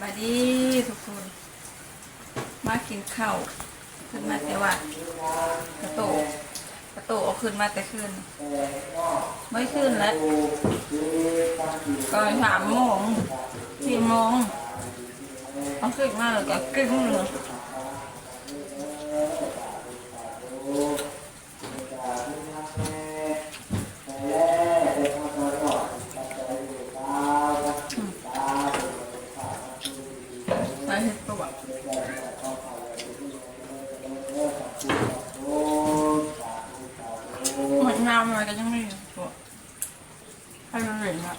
บายดีทุกคน มากินข้าวขึ้นมาแต่ว่ากระโตกกระโตกเอาขึ้นมาแต่ขึ้นไม่ขึ้นแล้วก็สามโมงสี่โมงเอาขึ้นมาแล้วก็กึ้งเลยไปเห็ดประวัติ หมดงามอะไรก็ยังไม่อยู่ตัวให้มันเหลืองอะ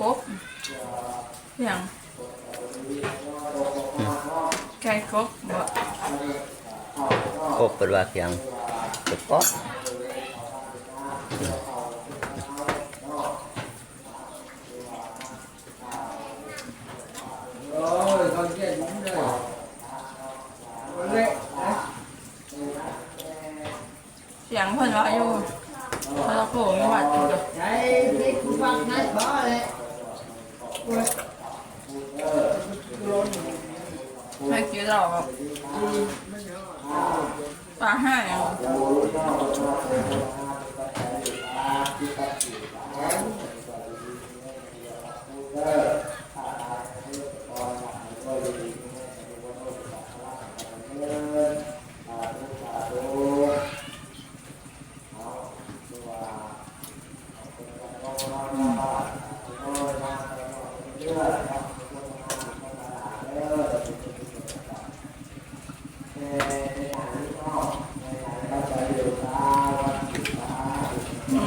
กบอย่างไก่กบบ่ครบเป็นว่าเพียงก เราเย็นเลยเละเสียงเพนว่าอยู่พระโขงจังหวัดจุดใช่ที่คุณฟังนั่นบ่เลยไม่คิดหรอกป้าให้าอย่าง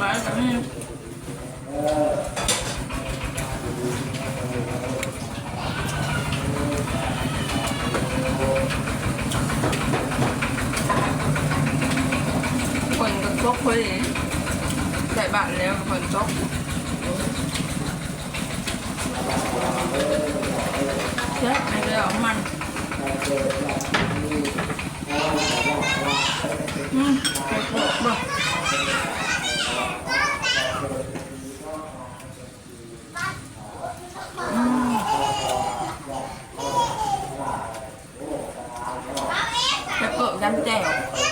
มาจากนี่คนก็ ซกพอดีใส่บาทแล้วคนซกเช็ดไม่ได้เอามันอืมเก็บหมดบ่จะเกิดกันแจ่ว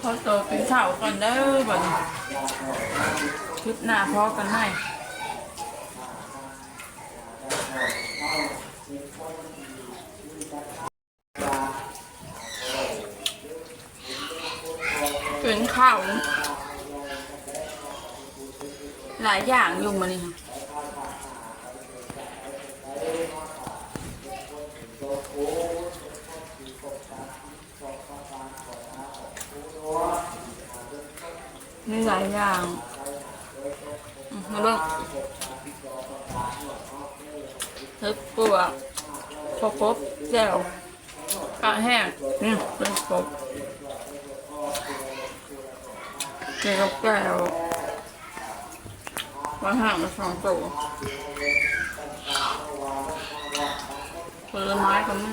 พอโตกินข้าวก่อนเด้อบ่นคลิปหน้าพอกันไหมเป็นข้าวหลายอย่างอยู่มานี่ค่ะ มีหลายอย่างอืมมา เบิ่งเฮ็ดปวกพอครบแจ่วกะแห้งนี่เป็นครบเกี่ยวกับแก้วมาห่างมาสองตัวผลไม้ก็ไม่